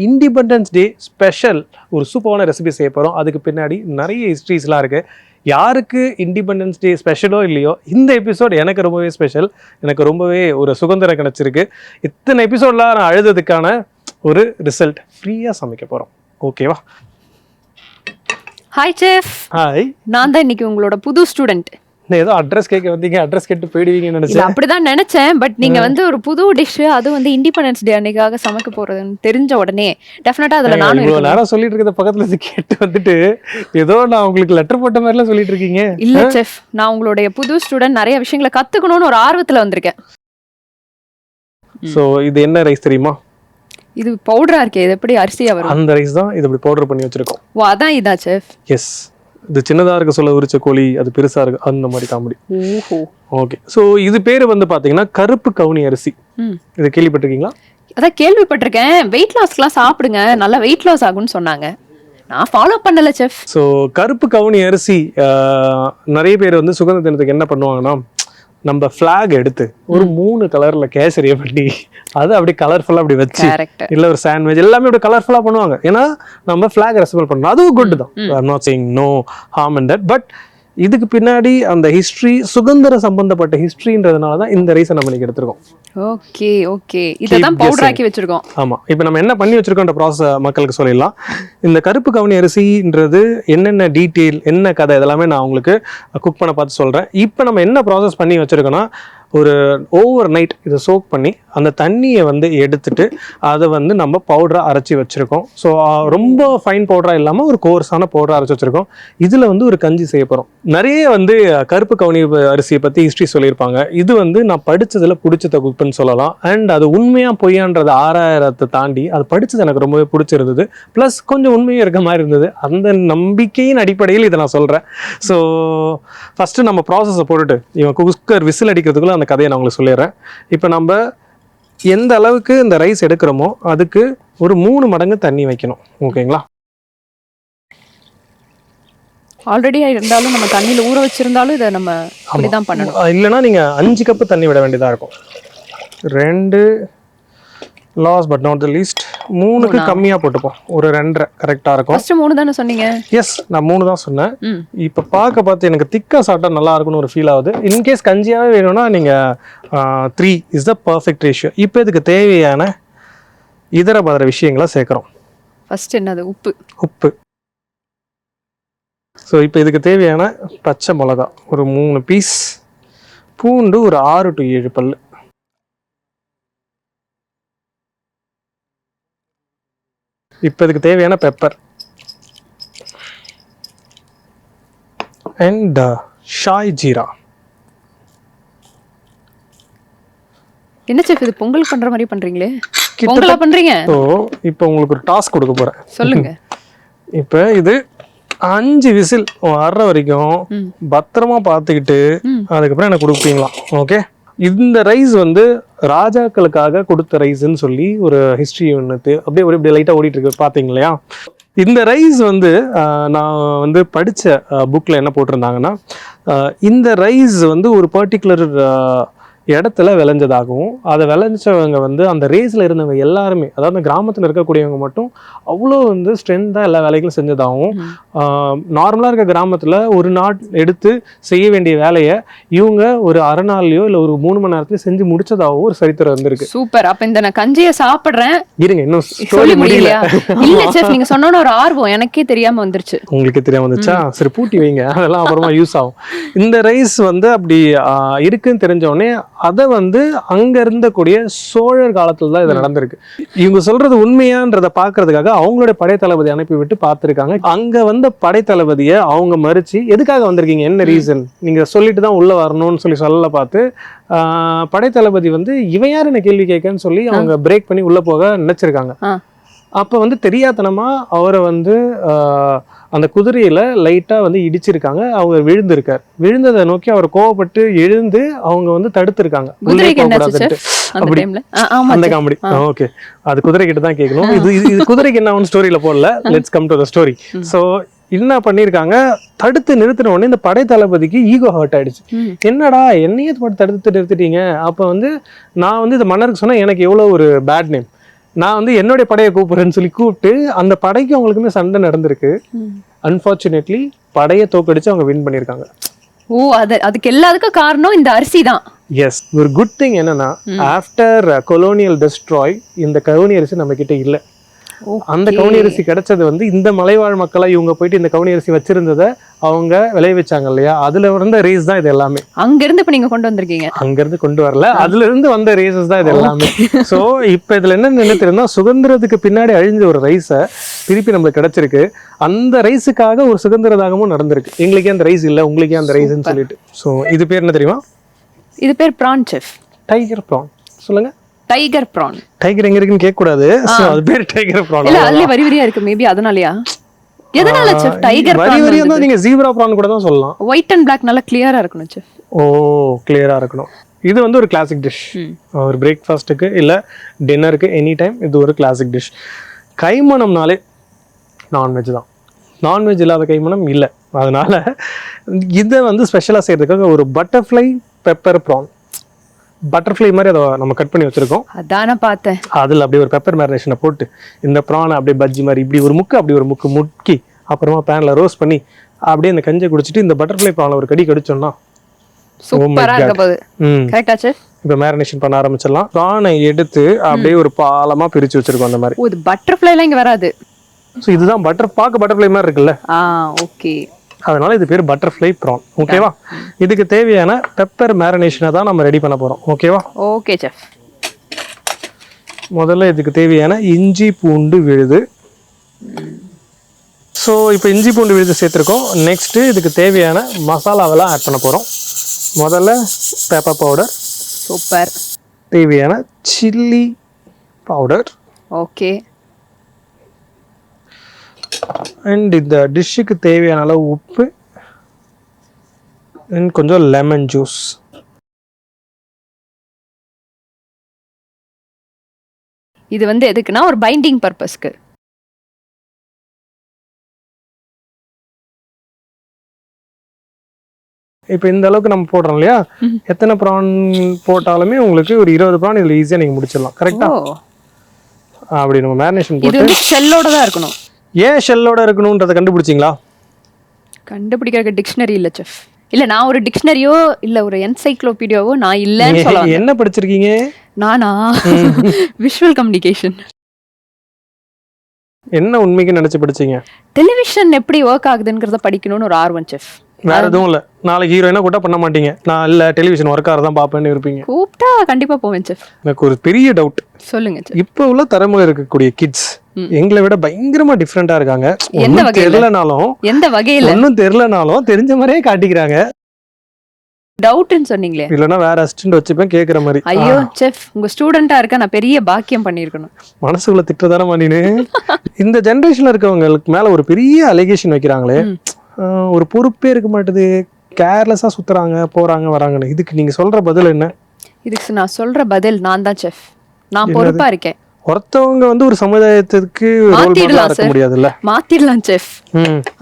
Independence day special ஒரு சூப்பரான recipe செய்ய போகிறோம் அதுக்கு பின்னாடி நிறைய ஹிஸ்ட்ரிஸ்லாம் இருக்குது யாருக்கு இண்டிபெண்டன்ஸ் டே ஸ்பெஷலோ இல்லையோ இந்த எபிசோட் எனக்கு ரொம்பவே ஸ்பெஷல் எனக்கு ரொம்பவே ஒரு சுதந்திரம் கிடச்சிருக்கு. இத்தனை எபிசோட்லாம் நான் அழுததுக்கான ஒரு ரிசல்ட் ஃப்ரீயாக சமைக்க போகிறோம் ஓகேவா ஹாய் செஃப் ஹாய் நான் தான் இன்னைக்கு உங்களோட புது ஸ்டூடெண்ட் ஏதோ அட்ரஸ் கேட்க வந்தீங்க அட்ரஸ் கேட்டு போயிடுவீங்கன்னு நினச்சேன். அப்படிதான் நினைச்சேன். பட் நீங்க வந்து ஒரு புது டிஷ் அது வந்து இண்டிபெண்டன்ஸ் டே அன்னைக்காக சமைக்க போறதுன்னு தெரிஞ்ச உடனே டெஃபினட்டா அதுல நானும் இவ்வளோ இருக்கணும். நேரம் சொல்லிட்டு இருக்கிறத பக்கத்துல இருந்து கேட்டு வந்துட்டு ஏதோ நான் உங்களுக்கு லெட்டர் போட்ட மாதிரிலாம் சொல்லிட்டு இருக்கீங்க. இல்ல செஃப் நான் உங்களுடைய புது ஸ்டூடெண்ட் நிறைய விஷயங்களை கத்துக்கணும்னு ஒரு ஆர்வத்துல வந்திருக்கேன். ஸோ இது என்ன ரைஸ் தெரியுமா? இது பவுடரா இருக்கே இது எப்படி அரிசியா வரும்? அந்த ரைஸ் தான் இது இப்படி பவுடர் பண்ணி வச்சிருக்கோம். ஓ அதான் இதா செஃப் எஸ் இது சின்னதா இருக்க சொல்ல உரிச்ச கோழி அது பெருசா இருக்கு அந்த மாதிரி காமெடி. ஓகே. ஸோ இது பேர் வந்து பாத்தீங்கன்னா கருப்பு கவுனி அரிசி. ம். இதை கேள்விப்பட்டிருக்கீங்களா? அதான் கேள்விப்பட்டிருக்கேன். வெயிட் லாஸ்க்குலாம் சாப்பிடுங்க. நல்லா வெயிட் லாஸ் ஆகும்னு சொன்னாங்க. நான் ஃபாலோ பண்ணல செஃப் ஸோ கருப்பு கவுனி அரிசி நிறைய பேர் வந்து சுதந்திர தினத்துக்கு என்ன பண்ணுவாங்கன்னா நம்ம ஃப்ளாக் எடுத்து ஒரு மூணு கலர்ல கேசரிய பண்ணி அதை அப்படி கலர்ஃபுல்லா அப்படி வச்சு இல்ல ஒரு சாண்ட்விச் எல்லாமே அப்படி கலர்ஃபுல்லா பண்ணுவாங்க. ஏன்னா நம்ம ஃபிளாக் ரெஸ்பெக்ட் பண்ணணும். அதுவும் குட் தான். Not saying no harm and that but இதுக்கு பின்னாடி அந்த ஹிஸ்ட்ரி சுதந்திர சம்பந்தப்பட்ட ஹிஸ்ட்ரின்றதுனால தான் இந்த ரைஸை நம்ம இன்னைக்கு எடுத்திருக்கோம். Okay okay. Keep powder. ஆக்கி வச்சிருக்கோம். ஆமா. இப்போ நம்ம என்ன பண்ணி வச்சிருக்கோன்ற ப்ராசஸ் மக்களுக்கு சொல்லிடலாம். இந்த கருப்பு கவுனி அரிசின்றது என்னென்ன டீட்டெயில் என்ன கதை இதெல்லாமே நான் உங்களுக்கு குக் பண்ண பார்த்து சொல்றேன். இப்போ நம்ம என்ன ப்ராசஸ் பண்ணி வச்சிருக்கோம்னா ஒரு ஓவர் நைட் இதை சோக் பண்ணி அந்த தண்ணியை வந்து எடுத்துட்டு அதை வந்து நம்ம பவுடராக அரைச்சி வச்சுருக்கோம். ஸோ ரொம்ப ஃபைன் பவுடராக இல்லாமல் ஒரு கோர்ஸான பவுடராக அரைச்சி வச்சுருக்கோம். இதில் வந்து ஒரு கஞ்சி செய்ய போகிறோம் நிறைய வந்து கருப்பு கவுனி அரிசியை பற்றி ஹிஸ்ட்ரி சொல்லியிருப்பாங்க. இது வந்து நான் படித்ததில் பிடிச்சத தொகுப்புன்னு சொல்லலாம். அண்ட் அது உண்மையாக பொய்யான்றது ஆறாயிரத்தை தாண்டி அது படித்தது எனக்கு ரொம்பவே பிடிச்சிருந்தது. ப்ளஸ் கொஞ்சம் உண்மையும் இருக்க மாதிரி இருந்தது. அந்த நம்பிக்கையின் அடிப்படையில் இதை நான் சொல்கிறேன் ஸோ ஃபஸ்ட்டு நம்ம ப்ராசஸை போட்டுட்டு இவன் குக்கர் விசில் அடிக்கிறதுக்குள்ள அந்த கதையை நான் உங்களுக்கு சொல்லிடுறேன். இப்போ நம்ம எந்த அளவுக்கு இந்த ரைஸ் எடுக்கிறோமோ அதுக்கு ஒரு மூணு மடங்கு தண்ணி வைக்கணும். ஓகேங்களா? ஆல்ரெடி இருந்தாலும் நம்ம தண்ணியில ஊற வச்சிருந்தாலும் இதை நம்ம அப்படிதான் பண்ணணும். இல்லைன்னா நீங்கள் அஞ்சு கப்பு தண்ணி விட வேண்டியதாக இருக்கும். ரெண்டு loss but not the least மூணுக்கு கம்மியாக போட்டுப்போம். ஒரு ரெண்டரை கரெக்டாக இருக்கும். ஃபர்ஸ்ட் மூணு தானே சொன்னீங்க? எஸ் நான் மூணு தான் சொன்னேன். இப்போ பார்க்க பார்த்து எனக்கு திக்காக சாப்பிட்டா நல்லா இருக்கும்னு ஒரு ஃபீல் ஆகுது. இன்கேஸ் கஞ்சியாகவே வேணும்னா நீங்கள் three is the perfect ratio இப்போ இதுக்கு தேவையான இதர பதற விஷயங்களை சேர்க்குறோம். ஃபர்ஸ்ட் என்னது? உப்பு. உப்பு. ஸோ இப்போ இதுக்கு தேவையான பச்சை மிளகா. ஒரு மூணு பீஸ் பூண்டு ஒரு ஆறு டு ஏழு பல்லு. இப்போ இதுக்கு தேவையான பெப்பர் அண்ட் ஷாய் ஜீரா என்ன செஃப் இது? பொங்கல் பண்ற மாதிரி பண்றீங்களே? பொங்கலா பண்றீங்க? ஸோ இப்போ உங்களுக்கு ஒரு டாஸ்க் கொடுக்க போகிறேன் சொல்லுங்க. இப்போ இது அஞ்சு விசில் வர்ற வரைக்கும். பத்திரமா பார்த்துக்கிட்டு. அதுக்கப்புறம் எனக்கு கொடுப்பீங்களா? ஓகே இந்த ரைஸ் வந்து ராஜாக்களுக்காக கொடுத்த ரைஸ்ன்னு சொல்லி ஒரு ஹிஸ்ட்ரி ஒன்று அப்படியே ஒரு இப்படி லைட்டாக ஓடிட்டு இருக்கு. பார்த்தீங்க இல்லையா இந்த ரைஸ் வந்து நான் வந்து படித்த புக்கில் என்ன போட்டிருந்தாங்கன்னா இந்த ரைஸ் வந்து ஒரு பர்டிகுலர் இடத்துல விளைஞ்சதாகவும் அதை விளைஞ்சவங்க வந்து அந்த ரேஸில் இருந்தவங்க எல்லாருமே அதாவது அந்த கிராமத்தில் இருக்கக்கூடியவங்க மட்டும் அவ்வளோ வந்து ஸ்ட்ரென்த்தாக எல்லா வேலைகளும் செஞ்சதாகவும் நார்மலாக இருக்க கிராமத்தில் ஒரு நாள் எடுத்து செய்ய வேண்டிய வேலையை இவங்க ஒரு அரை நாள்லையோ இல்லை ஒரு மூணு மணி நேரத்துலையோ செஞ்சு முடிச்சதாகவும் ஒரு சரித்திரம் வந்திருக்கு சூப்பர். அப்ப இந்த நான் கஞ்சியை சாப்பிடுறேன். இருங்க இன்னும் சொல்லி முடியல. இல்ல செஃப் நீங்க சொன்னோன்னு ஒரு ஆர்வம் எனக்கே தெரியாம வந்துருச்சு. உங்களுக்கு தெரியாம வந்துச்சா? சரி பூட்டி வைங்க. அதெல்லாம் அப்புறமா யூஸ் ஆகும். இந்த ரைஸ் வந்து அப்படி இருக்குன்னு தெரிஞ்ச உடனே அதை வந்து அங்க இருந்தக்கூடிய சோழர் காலத்துல தான் இது நடந்திருக்கு. இவங்க சொல்றது உண்மையான்றதை பார்க்கிறதுக்காக அவங்களுடைய படைத்தளபதி அனுப்பி விட்டு பார்த்திருக்காங்க. அங்க வந்த படைத்தளபதியை அவங்க மறிச்சு எதுக்காக வந்திருக்கீங்க? என்ன ரீசன் நீங்க சொல்லிட்டு தான் உள்ள வரணும்னு சொல்லி சொல்ல பார்த்து படைத்தளபதி வந்து இவன் யார் என்ன கேள்வி கேட்கன்னு சொல்லி அவங்க பிரேக் பண்ணி உள்ள போக நினைச்சிருக்காங்க. அப்ப வந்து தெரியாதனமா அவரை வந்து அந்த குதிரையில லைட்டா வந்து இடிச்சிருக்காங்க. அவர் விழுந்திருக்கார். விழுந்ததை நோக்கி அவர் கோவப்பட்டு எழுந்து அவங்க வந்து தடுத்திருக்காங்க. அந்த. Comedy okay. அது குதிரை கிட்ட தான் கேட்கணும். இது இது- குதிரைக்கு என்ன ஸ்டோரியில போடல. Let's come to the story so என்ன பண்ணிருக்காங்க? தடுத்து நிறுத்தின உடனே இந்த படை தளபதிக்கு ஈகோ ஹர்ட் ஆயிடுச்சு. என்னடா என்னையே தடுத்து நிறுத்திட்டீங்க? அப்ப வந்து நான் வந்து இந்த மன்னருக்கு சொன்னா எனக்கு எவ்வளவு ஒரு பேட் நேம் நான் வந்து என்னுடைய படையை கூப்பிடுறேன்னு சொல்லி கூப்பிட்டு அந்த படைக்கு அவங்களுக்குமே சண்டை நடந்திருக்கு. அன்பார்ச்சுனேட்லி படையை தோக்கடிச்சு அவங்க வின் பண்ணியிருக்காங்க. ஓ அது அதுக்கு எல்லாத்துக்கும் காரணம் இந்த அரிசி தான். எஸ் ஒரு குட் திங் என்னன்னா ஆஃப்டர் கொலோனியல் டெஸ்ட்ராய் இந்த கவுனி அரிசி நம்ம கிட்ட இல்ல. அந்த கவுனி அரிசி கிடைச்சது வந்து இந்த மலைவாழ் மக்களா இவங்க போயிட்டு இந்த கவுனி அரிசி வச்சிருந்ததை அவங்க விளைவிச்சாங்க இல்லையா? அதுல வந்த ரேஸ் தான் இது எல்லாமே. அங்க இருந்து இப்ப நீங்க கொண்டு வந்திருக்கீங்க. அங்க இருந்து கொண்டு வரல. அதுல இருந்து வந்த ரேசஸ் தான் இது எல்லாமே. சோ இப்ப இதுல என்ன நினைக்கிறேன்னா சுதந்திரத்துக்கு பின்னாடி அழிஞ்ச ஒரு ரைஸை திருப்பி நம்மளுக்கு கிடைச்சிருக்கு. அந்த ரைஸுக்காக ஒரு சுதந்திர தாகமும் நடந்திருக்கு. எங்களுக்கே அந்த ரைஸ் இல்ல உங்களுக்கே அந்த ரைஸ்ன்னு சொல்லிட்டு. சோ இது பேர் என்ன தெரியுமா? இது பேர் ப்ரான் செஃப். டைகர் ப்ரான் சொல்லுங்க. டைகர் ப்ரான் டைகர் எங்க இருக்குன்னு கேட்க கூடாது அது பேர் டைகர் ப்ரான் இல்ல அதுலயே வரி வரியா இருக்கு மேபி அதனாலயா? எதனால செஃப் டைகர் வரி வரியா தான் நீங்க ஜீப்ரா ப்ரான் கூட தான் சொல்லலாம். ஒயிட் அண்ட் பிளாக் நல்லா கிளியரா இருக்கணும் செஃப் ஓ கிளியரா இருக்கணும். இது வந்து ஒரு கிளாசிக் டிஷ். ஒரு பிரேக்ஃபாஸ்ட்டுக்கு இல்ல டின்னருக்கு எனி டைம் இது ஒரு கிளாசிக் டிஷ் கைமணம்னாலே நான்வெஜ் தான். நான்வெஜ் இல்லாத கைமணம் இல்லை. அதனால இதை வந்து ஸ்பெஷலாக செய்யறதுக்காக ஒரு பட்டர்ஃப்ளை பெப்பர் ப்ரான் பட்டர்ஃப்ளை மாதிரி அதை நம்ம கட் பண்ணி வச்சிருக்கோம். அதான பார்த்தேன். அதில் அப்படியே ஒரு பெப்பர் மேரினேஷனை போட்டு இந்த ப்ரானை அப்படியே பஜ்ஜி மாதிரி இப்படி ஒரு முக்கு அப்படி ஒரு முக்கு முக்கி அப்புறமா பேனில் ரோஸ்ட் பண்ணி அப்படியே இந்த கஞ்சை குடிச்சிட்டு இந்த பட்டர்ஃப்ளை ப்ரானை ஒரு கடி கடிச்சோம்னா சூப்பரா இருக்க போகுது. ம். கரெக்டா செஃப் இப்போ மேரினேஷன் பண்ண ஆரம்பிச்சிடலாம். ப்ரானை எடுத்து அப்படியே ஒரு பாலமா பிரிச்சு வச்சிருக்கோம் அந்த மாதிரி. இது பட்டர்ஃப்ளை எல்லாம் இங்க வராது. ஸோ இதுதான் பட்டர் பார்க்க பட்டர்ஃப்ளை மாதிரி இருக்குல்ல? ஆ ஓகே அதனால இது பேர் பட்டர்ஃப்ளை ப்ரான் ஓகேவா இதுக்கு தேவையான பெப்பர் மேரினேஷனை தான் நம்ம ரெடி பண்ண போறோம். ஓகேவா ஓகே செஃப் முதல்ல இதுக்கு தேவையான இஞ்சி பூண்டு விழுது. ஸோ இப்போ இஞ்சி பூண்டு விழுது சேர்த்துருக்கோம். நெக்ஸ்ட்டு இதுக்கு தேவையான மசாலாவெல்லாம் ஆட் பண்ண போகிறோம் முதல்ல பெப்பர் பவுடர் சூப்பர் தேவையான சில்லி பவுடர் ஓகே அண்ட் இந்த டிஷ்ஷுக்கு தேவையான அளவு உப்பு அண்ட் கொஞ்சம் லெமன் ஜூஸ் இது வந்து எதுக்குன்னா ஒரு பைண்டிங் பர்பஸ்க்கு இப்போ இந்த அளவுக்கு நம்ம போடுறோம் இல்லையா. எத்தனை ப்ரான் போட்டாலுமே உங்களுக்கு ஒரு இருபது ப்ரான் இதில் ஈஸியாக நீங்கள் முடிச்சிடலாம். கரெக்டா ஓ. அப்படி நம்ம மேரினேஷன் போட்டு ஷெல்லோட தான் இருக்கணும். ஏன் ஷெல்லோட இருக்கணுன்றதை கண்டுபிடிச்சிங்களா? கண்டுபிடிக்கிறதுக்கு டிக்ஷனரி இல்ல செஃப் இல்ல நான் ஒரு டிக்ஷனரியோ இல்ல ஒரு என்சைக்ளோபீடியாவோ நான் இல்லைன்னு சொல்ல நீங்க என்ன படிச்சிருக்கீங்க? நானா? விஷுவல் கம்யூனிகேஷன் என்ன உண்மைக்கு நினைச்சு படிச்சீங்க? டெலிவிஷன் எப்படி ஒர்க் ஆகுதுங்கிறத படிக்கணும்னு ஒரு ஆர்வம் செஃப் வேற எதுவும் இல்ல. நாளைக்கு ஹீரோயினா கூட பண்ண மாட்டீங்க. நான் இல்ல டெலிவிஷன் ஒர்க்காக தான் பார்ப்பேன்னு இருப்பீங்க. கூப்பிட்டா கண்டிப்பா போவேன் செஃப் எனக்கு ஒரு பெரிய டவுட் சொல்லுங்க இப்போ உள்ள தலைமுறை இருக்கக்கூடிய கிட்ஸ். எங்களை விட பயங்கரமா டிஃப்ரெண்டா இருக்காங்க. வகையில? தெரியலனாலும் எந்த வகையில? ஒன்றும் தெரியலனாலும் தெரிஞ்ச மாதிரியே காட்டிக்கிறாங்க. டவுட்னு சொன்னீங்களே. இல்லைன்னா வேற அசிஸ்டன்ட் வச்சுப்பேன் கேட்குற மாதிரி. ஐயோ செஃப் உங்க ஸ்டூடெண்டா இருக்க? நான் பெரிய பாக்கியம் பண்ணியிருக்கணும். மனசுக்குள்ள திட்டதான பண்ணினு இந்த ஜென்ரேஷன்ல இருக்கவங்களுக்கு மேல ஒரு பெரிய அலிகேஷன் வைக்கிறாங்களே. ஒரு பொறுப்பே இருக்க மாட்டுது. கேர்லெஸ்ஸா சுத்துறாங்க போறாங்க வராங்கன்னு. இதுக்கு நீங்க சொல்ற பதில் என்ன? இதுக்கு நான் சொல்ற பதில் நான் தான் செஃப் நான் பொறுப்பா இருக்கேன். ஒருத்தவங்க வந்து ஒரு சமுதாயத்துக்கு மாத்திடலாம். முடியாதுல்ல? மாத்திடலாம் செஃப்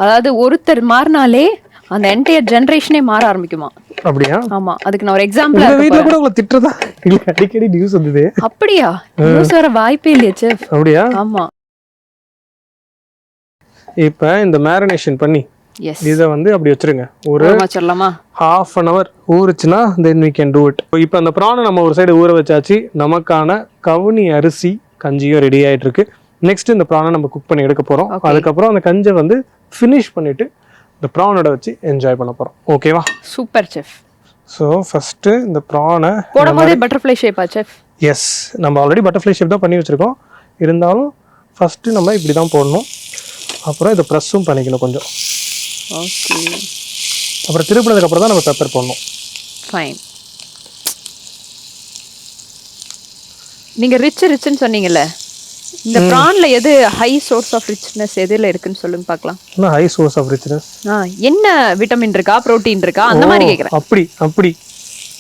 அதாவது ஒருத்தர் மாறினாலே அந்த என்டையர் ஜெனரேஷனே மாற ஆரம்பிக்குமா? அப்படியா? ஆமா அதுக்கு நான் ஒரு உங்க எக்ஸாம்பிள் வீட்ல கூட உங்களை திட்டுறதா? இல்ல அடிக்கடி நியூஸ் வந்தது. அப்படியா? நியூஸ் வர வாய்ப்பே இல்லையே செஃப் அப்படியா? ஆமா. இப்ப இந்த மேரினேஷன் பண்ணி இதை வந்து அப்படி வச்சிருங்க. ஒரு சொல்லலாமா? Half an hour ஊறுச்சுன்னா then we can do it இப்போ அந்த ப்ரானை நம்ம ஒரு சைடு ஊற வச்சாச்சு நமக்கான கவுனி அரிசி கஞ்சியும் ரெடி ஆயிட்டு இருக்கு நெக்ஸ்ட் இந்த ப்ரானை நம்ம குக் பண்ணி எடுக்க Okay. அதுக்கப்புறம் அந்த கஞ்சை வந்து ஃபினிஷ் பண்ணிட்டு இந்த ப்ரானோட வச்சு என்ஜாய் பண்ண போறோம். ஓகேவா சூப்பர் செஃப் ஸோ ஃபர்ஸ்ட் இந்த ப்ரானை போடும் போதே பட்டர்ஃப்ளை ஷேப்பா செஃப் எஸ் நம்ம ஆல்ரெடி பட்டர்ஃப்ளை ஷேப் தான் பண்ணி வச்சிருக்கோம். இருந்தாலும் ஃபர்ஸ்ட் நம்ம இப்படி தான் போடணும். அப்புறம் இதை ப்ரெஸ்ஸும் பண்ணிக்கணும் கொஞ்சம். ஓகே அப்புறம் திருப்பினதுக்கு அப்புறம் தான் நம்ம பெப்பர் போடணும். ஃபைன் நீங்க ரிச் ரிச்னு சொன்னீங்கல்ல. இந்த ப்ரான்ல எது ஹை சோர்ஸ் ஆஃப் ரிச்னஸ் எதுல இருக்குன்னு சொல்லுங்க பார்க்கலாம் ஹை சோர்ஸ் ஆஃப் ரிச்னஸ் என்ன விட்டமின் இருக்கா புரோட்டீன் இருக்கா? அந்த மாதிரி கேக்குறேன். அப்படி அப்படி.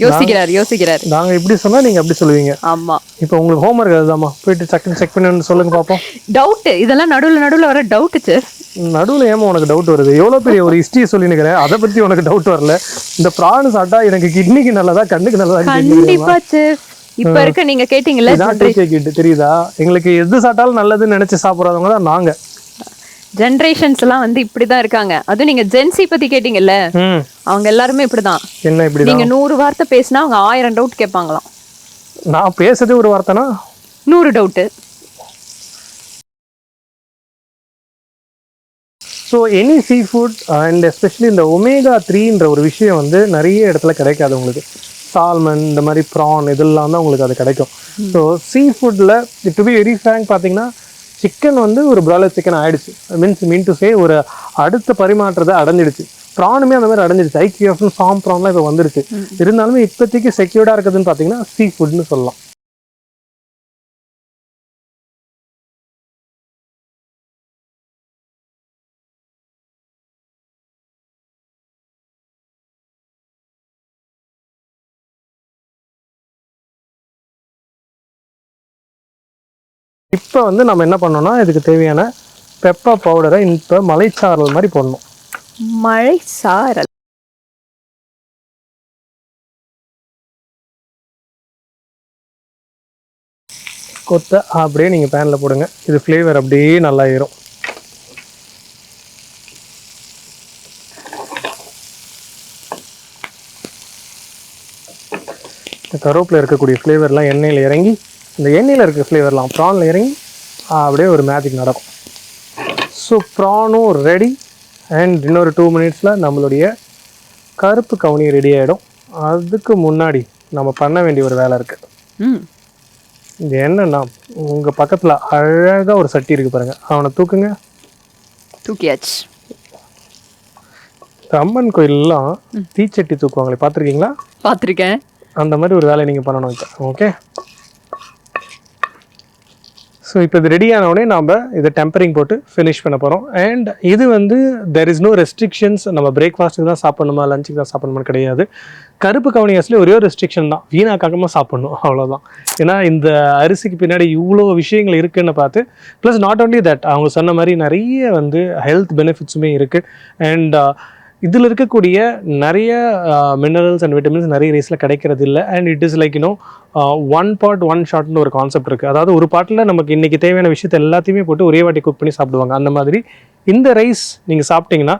யோசிக்கிறார் யோசிக்கிறார். நாங்க இப்படி சொன்னா நீங்க அப்படி சொல்லுவீங்க. ஆமா. இப்போ உங்களுக்கு ஹோம்ஒர்க் அதுதாம்மா போயிட்டு செக் செக் பண்ணி சொல்லுங்க பாப்போம். டவுட் இதெல்லாம் நடுவுல நடுவுல வர டவுட் செஃப் நடுவுல ஏமா உனக்கு டவுட் வருது? எவ்வளவு பெரிய ஒரு ஹிஸ்டரியை சொல்லினுக்கிறேன் அதை பத்தி உனக்கு டவுட் வரல. இந்த ப்ரான் சாப்பிட்டா எனக்கு கிட்னிக்கு நல்லதா கண்ணுக்கு நல்லதா கண்டிப்பா செஃப் இப்ப இருக்க நீங்க கேட்டீங்கல்ல தெரியுதா? எங்களுக்கு எது சாப்பிட்டாலும் நல்லதுன்னு நினைச்சு சாப்பிட்றவங்க தான் நாங்க. ஜென்ரேஷன்ஸ் எல்லாம் வந்து இப்படிதான் இருக்காங்க. அதுவும் நீங்க ஜென்சி பத்தி கேட்டீங்கல்ல அவங்க எல்லாருமே இப்படிதான். என்ன இப்படி நீங்க நூறு வார்த்தை பேசினா அவங்க ஆயிரம் டவுட் கேட்பாங்களாம். நான் பேசுறதே ஒரு வார்த்தைனா? நூறு doubt so any sea food and especially இந்த ஒமேகா த்ரீன்ற ஒரு விஷயம் வந்து நிறைய இடத்துல கிடைக்காது உங்களுக்கு. சால்மன் இந்த மாதிரி ப்ரான் இதெல்லாம் தான் உங்களுக்கு அது கிடைக்கும். ஸோ சீ ஃபுட்டில் டு பி வெரி ஃப்ரேங்க் பார்த்தீங்கன்னா சிக்கன் வந்து ஒரு பிராய்லர் சிக்கன் ஆயிடுச்சு. மீன்ஸ் மீன் டு சே ஒரு அடுத்த பரிமாற்றத்தை அடைஞ்சிடுச்சு. ப்ரானுமே அந்த மாதிரி அடைஞ்சிடுச்சு. ஐக்கியம் சாம் ப்ரான்லாம் இப்போ வந்துருச்சு. இருந்தாலுமே இப்போதைக்கு செக்யூர்டாக இருக்குதுன்னு பார்த்தீங்கன்னா சீ ஃபுட்னு சொல்லலாம். இப்போ வந்து நம்ம என்ன பண்ணோம்னா இதுக்கு தேவையான பெப்பர் பவுடரை இப்போ மலைச்சாரல் மாதிரி போடணும். மழை சாரல் கொத்தை அப்படியே நீங்கள் பேனில் போடுங்க. இது ஃப்ளேவர் அப்படியே நல்லா ஏறும் கருவேப்பில் இருக்கக்கூடிய ஃப்ளேவர்லாம் எண்ணெயில் இறங்கி இந்த எண்ணெயில் இருக்க ஃப்ளேவர்லாம் ப்ரானில் இறங்கி அப்படியே ஒரு மேஜிக் நடக்கும். ஸோ ப்ரானும் ரெடி அண்ட் இன்னொரு டூ மினிட்ஸில் நம்மளுடைய கருப்பு கவுனி ரெடி ஆகிடும் அதுக்கு முன்னாடி நம்ம பண்ண வேண்டிய ஒரு வேலை இருக்குது ம். இது என்னன்னா உங்க பக்கத்துல அழகா ஒரு சட்டி இருக்கு பாருங்க. அவனை தூக்குங்க. தூக்கியாச்சு. அம்மன் கோயிலெல்லாம் தீச்சட்டி தூக்குவாங்களே பார்த்துருக்கீங்களா? பார்த்துருக்கேன். அந்த மாதிரி ஒரு வேலையை நீங்கள் பண்ணணும் இப்போ ஓகே ஸோ இப்போ இது ரெடி நாம் இதை டெம்பரிங் போட்டு ஃபினிஷ் பண்ண போகிறோம் அண்ட் இது வந்து தெர் இஸ் நோ ரெஸ்ட்ரிக்ஷன்ஸ் நம்ம பிரேக்ஃபாஸ்ட்டுக்கு தான் சாப்பிடணுமா லஞ்சுக்கு தான் சாப்பிடணுமா கிடையாது. கருப்பு கவனியாஸ்லேயே ஒரே ஒரு ரெஸ்ட்ரிக்ஷன் தான். வீணாக்காகமாக சாப்பிடணும். அவ்வளோதான் ஏன்னா இந்த அரிசிக்கு பின்னாடி இவ்வளோ விஷயங்கள் இருக்குதுன்னு பார்த்து ப்ளஸ் நாட் ஓன்லி தட் அவங்க சொன்ன மாதிரி நிறைய வந்து ஹெல்த் பெனிஃபிட்ஸுமே இருக்குது அண்ட் இதில் இருக்கக்கூடிய நிறைய மினரல்ஸ் அண்ட் விட்டமின்ஸ் நிறைய ரைஸில் கிடைக்கிறது இல்லை. And it is like you know one part one ஷாட்னு ஒரு கான்செப்ட் இருக்குது அதாவது ஒரு பாட்டில் நமக்கு இன்றைக்கி தேவையான விஷயத்தை எல்லாத்தையுமே போட்டு ஒரே வாட்டி குக் பண்ணி சாப்பிடுவாங்க. அந்த மாதிரி இந்த ரைஸ் நீங்கள் சாப்பிட்டீங்கன்னா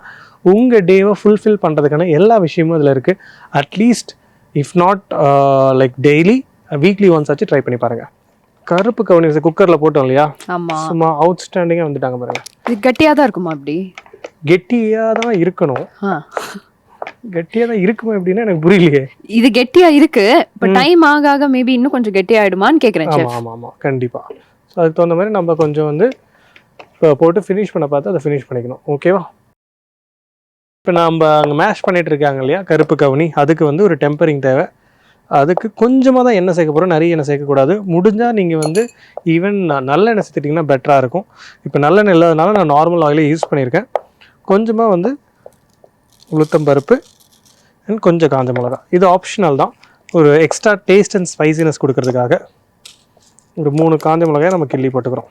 உங்கள் டேவை ஃபுல்ஃபில் பண்ணுறதுக்கான எல்லா விஷயமும் அதில் இருக்குது at least if not like daily weekly once ஆச்சு ட்ரை பண்ணி பாருங்கள் கருப்பு கவுனிஸ் குக்கரில் போட்டோம் இல்லையா? சும்மா அவுட்ஸ்டாண்டிங்காக வந்துட்டாங்க பாருங்க. இது கட்டியா தான் இருக்குமா அப்படி? கெட்டியாக தான் இருக்கணும். ஆ. கெட்டியாக தான் இருக்குமா எப்படின்னா எனக்கு புரியலையே. இது கெட்டியா இருக்கு இப்ப டைம் ஆக ஆக மேபி இன்னும் கொஞ்சம் கெட்டியா ஆயிடுமான்னு கேக்குறேன் ஆமாம் ஆமாம் ஆமாம் கண்டிப்பாக ஸோ அதுக்கு தகுந்த மாதிரி நம்ம கொஞ்சம் வந்து இப்போ போட்டு ஃபினிஷ் பண்ண பார்த்து அதை ஃபினிஷ் பண்ணிக்கணும். ஓகேவா இப்போ நம்ம அங்கே மேஷ் பண்ணிட்டு இருக்காங்க இல்லையா? கருப்பு கவுனி. அதுக்கு வந்து ஒரு டெம்பரிங் தேவை. அதுக்கு கொஞ்சமாக தான் எண்ணெய் சேர்க்க போகிறோம் நிறைய எண்ணெய் சேர்க்கக்கூடாது முடிஞ்சால் நீங்கள் வந்து ஈவன் நல்ல எண்ணெய் சேர்த்துட்டிங்கன்னா பெட்டராக இருக்கும். இப்போ நல்லெண்ணெய் இல்லாதனால நான் நார்மல் ஆயிலே யூஸ் பண்ணியிருக்கேன். கொஞ்சமாக வந்து உளுத்தம் பருப்பு அண்ட் கொஞ்சம் காஞ்ச மிளகா இது ஆப்ஷனல் தான். ஒரு எக்ஸ்ட்ரா டேஸ்ட் அண்ட் ஸ்பைசினஸ் கொடுக்கறதுக்காக ஒரு மூணு காஞ்ச மிளகாயை நம்ம கிள்ளி போட்டுக்கிறோம்.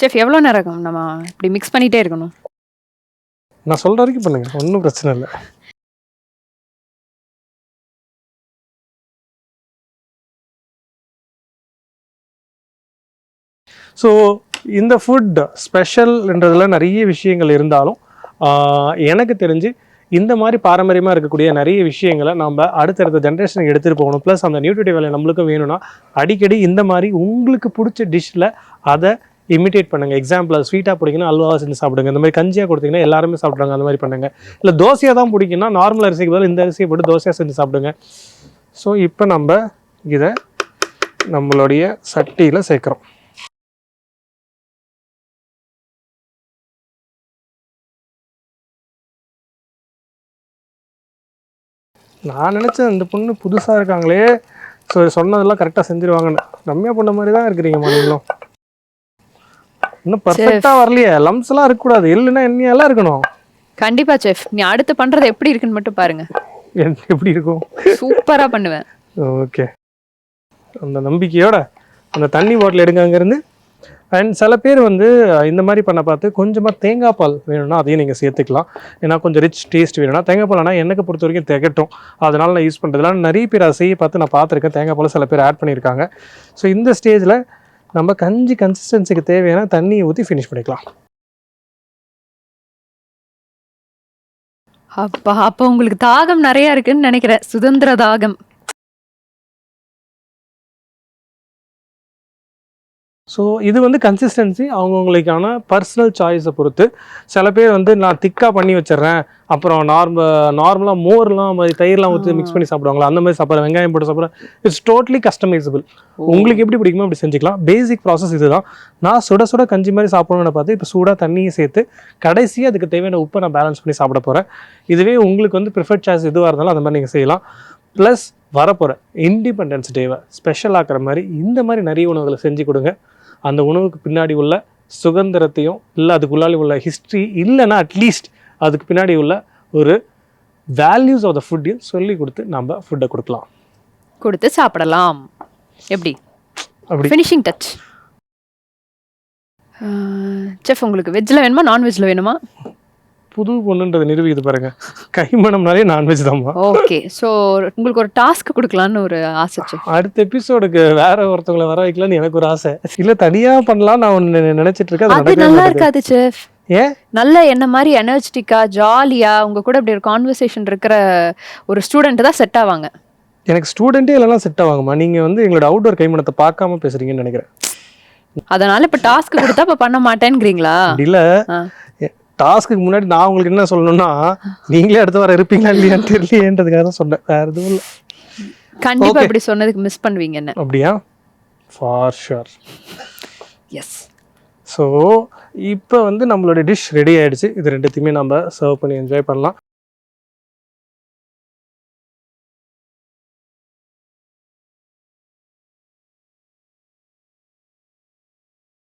செஃப் எவ்வளவு நேரம் இருக்கும்? நம்ம இப்படி மிக்ஸ் பண்ணிட்டே இருக்கணும். நான் சொல்கிற வரைக்கும் பண்ணுங்க. ஒன்றும் பிரச்சனை இல்லை. ஸோ இந்த ஃபுட் ஸ்பெஷல்ன்றதுல நிறைய விஷயங்கள் இருந்தாலும் எனக்கு தெரிஞ்சு இந்த மாதிரி பாரம்பரியமாக இருக்கக்கூடிய நிறைய விஷயங்களை நம்ம அடுத்தடுத்த ஜென்ரேஷனுக்கு எடுத்துகிட்டு போகணும். ப்ளஸ் அந்த நியூட்ரிட்டிவ் வேலை நம்மளுக்கும் வேணும்னா அடிக்கடி இந்த மாதிரி உங்களுக்கு பிடிச்ச டிஷ்ஷில் அதை இமிட்டேட் பண்ணுங்கள் எக்ஸாம்பிள் அது ஸ்வீட்டாக பிடிக்குன்னா அல்வாவாக செஞ்சு சாப்பிடுங்க. இந்த மாதிரி கஞ்சியாக கொடுத்தீங்கன்னா எல்லாருமே சாப்பிட்றாங்க. அந்த மாதிரி பண்ணுங்க. இல்லை தோசையாக தான் பிடிக்குன்னா நார்மல் அரிசிக்கு பதில் இந்த அரிசியை போட்டு தோசையாக செஞ்சு சாப்பிடுங்க. ஸோ இப்போ நம்ம இதை நம்மளுடைய சட்டியில் சேர்க்குறோம். நான் நினச்சேன் இந்த பொண்ணு புதுசாக இருக்காங்களே. ஸோ சொன்னதெல்லாம் கரெக்டாக செஞ்சுருவாங்கன்னு. ரம்யா பொண்ணு மாதிரி தான் இருக்கிறீங்க நீங்களும் இன்னும் பர்ஃபெக்டாக வரலையே. லம்ஸ் எல்லாம் இருக்கக்கூடாது. இல்லைன்னா எண்ணெயெல்லாம் இருக்கணும்? கண்டிப்பா செஃப் நீ அடுத்து பண்றது எப்படி இருக்குன்னு மட்டும் பாருங்க. எப்படி இருக்கும்? சூப்பரா பண்ணுவேன். ஓகே அந்த நம்பிக்கையோட அந்த தண்ணி பாட்டில் எடுங்க அங்கேருந்து. அண்ட் சில பேர் வந்து இந்த மாதிரி பண்ண பார்த்து கொஞ்சமாக தேங்காய் பால் வேணும்னா அதையும் நீங்கள் சேர்த்துக்கலாம். ஏன்னா கொஞ்சம் ரிச் டேஸ்ட் வேணும்னா தேங்காய் பால் ஆனால் எனக்கு பொறுத்த வரைக்கும் திகட்டும். அதனால் நான் யூஸ் பண்ணுறதுல நிறைய பேர் அதை செய்ய பார்த்து நான் பார்த்துருக்கேன். தேங்காய் பால் சில பேர் ஆட் பண்ணியிருக்காங்க. ஸோ இந்த ஸ்டேஜில் நம்ம கஞ்சி கன்சிஸ்டன்சிக்கு தேவையான தண்ணியை ஊற்றி ஃபினிஷ் பண்ணிக்கலாம். அப்பா அப்போ உங்களுக்கு தாகம் நிறையா இருக்குன்னு நினைக்கிறேன். சுதந்திர தாகம். ஸோ இது வந்து கன்சிஸ்டன்சி அவங்கவுங்களுக்கான பர்சனல் சாய்ஸை பொறுத்து. சில பேர் வந்து நான் திக்காக பண்ணி வச்சிடுறேன். அப்புறம் நார்ம நார்மலாக மோர்லாம் மாதிரி தயிர்லாம் ஊற்றி மிக்ஸ் பண்ணி சாப்பிடுவாங்களா? அந்த மாதிரி சாப்பிட்ற வெங்காயம் போட்டு சாப்பிட்ற இட்ஸ் டோட்லி கஸ்டமைசபிள் உங்களுக்கு எப்படி பிடிக்குமோ அப்படி செஞ்சுக்கலாம். பேசிக் ப்ராசஸ் இதுதான். நான் சுட சுட கஞ்சி மாதிரி சாப்பிடணும்னு பார்த்து இப்போ சூடாக தண்ணியை சேர்த்து கடைசியாக அதுக்கு தேவையான உப்பை நான் பேலன்ஸ் பண்ணி சாப்பிட போகிறேன் இதுவே உங்களுக்கு வந்து ப்ரிஃபர்ட் சாய்ஸ் எதுவாக இருந்தாலும் அந்த மாதிரி நீங்கள் செய்யலாம். ப்ளஸ் வரப்போகிற இண்டிபெண்டன்ஸ் டேவை ஸ்பெஷல் ஆக்குற மாதிரி இந்த மாதிரி நிறைய உணவுகளை செஞ்சு கொடுங்க. அந்த உணவுக்கு பின்னாடி உள்ள சுதந்திரத்தையும் இல்லை அதுக்குள்ளாடி உள்ள ஹிஸ்ட்ரி இல்லைன்னா அட்லீஸ்ட் அதுக்கு பின்னாடி உள்ள ஒரு வேல்யூஸ் ஆஃப் த ஃபுட்டையும் சொல்லி கொடுத்து நம்ம ஃபுட்டை கொடுக்கலாம். கொடுத்து சாப்பிடலாம். எப்படி? அப்படி. ஃபினிஷிங் டச் செஃப் உங்களுக்கு வெஜ்ல வேணுமா? நான்வெஜ்ல வேணுமா? புது பொண்ணுன்றதை நிரூபிக்குது பாருங்க. கைமணம்னாலே நான்வெஜ் தான்மா ஓகே ஸோ உங்களுக்கு ஒரு டாஸ்க் கொடுக்கலான்னு ஒரு ஆசை அடுத்த எபிசோடுக்கு வேற ஒருத்தவங்களை வர வைக்கலாம்னு எனக்கு ஒரு ஆசை. இல்ல தனியா பண்ணலாம் நான் ஒண்ணு நினைச்சிட்டு இருக்கேன். அது நல்லா. இருக்காது செஃப் ஏன்? நல்ல என்ன மாதிரி எனர்ஜெட்டிக்கா ஜாலியா உங்க கூட இப்படி ஒரு கான்வர்சேஷன் இருக்கிற ஒரு ஸ்டூடெண்ட் தான் செட் ஆவாங்க. எனக்கு ஸ்டூடெண்ட்டே இல்லைனா செட் ஆவாங்கம்மா. நீங்க வந்து எங்களோட அவுட்டோர் கைமணத்தை பார்க்காம பேசுறீங்கன்னு நினைக்கிறேன். அதனால இப்ப டாஸ்க் கொடுத்தா இப்ப பண்ண மாட்டேங்கிறீங்களா அப்படி இல்ல. டாஸ்க்கு முன்னாடி நான் உங்களுக்கு என்ன சொல்லணும்னா நீங்களே அடுத்த வாரம் இருப்பீங்களா இல்லையான்னு தெரியலையேன்றதுக்காக தான் சொன்னேன். வேற எதுவும் இல்லை. கண்டிப்பா இப்படி சொன்னதுக்கு மிஸ் பண்ணுவீங்க என்ன? அப்படியா? ஃபார் ஷுர் எஸ் ஸோ இப்போ வந்து நம்மளோட டிஷ் ரெடி ஆயிடுச்சு. இது ரெண்டுத்தையுமே நம்ம சர்வ் பண்ணி என்ஜாய் பண்ணலாம்.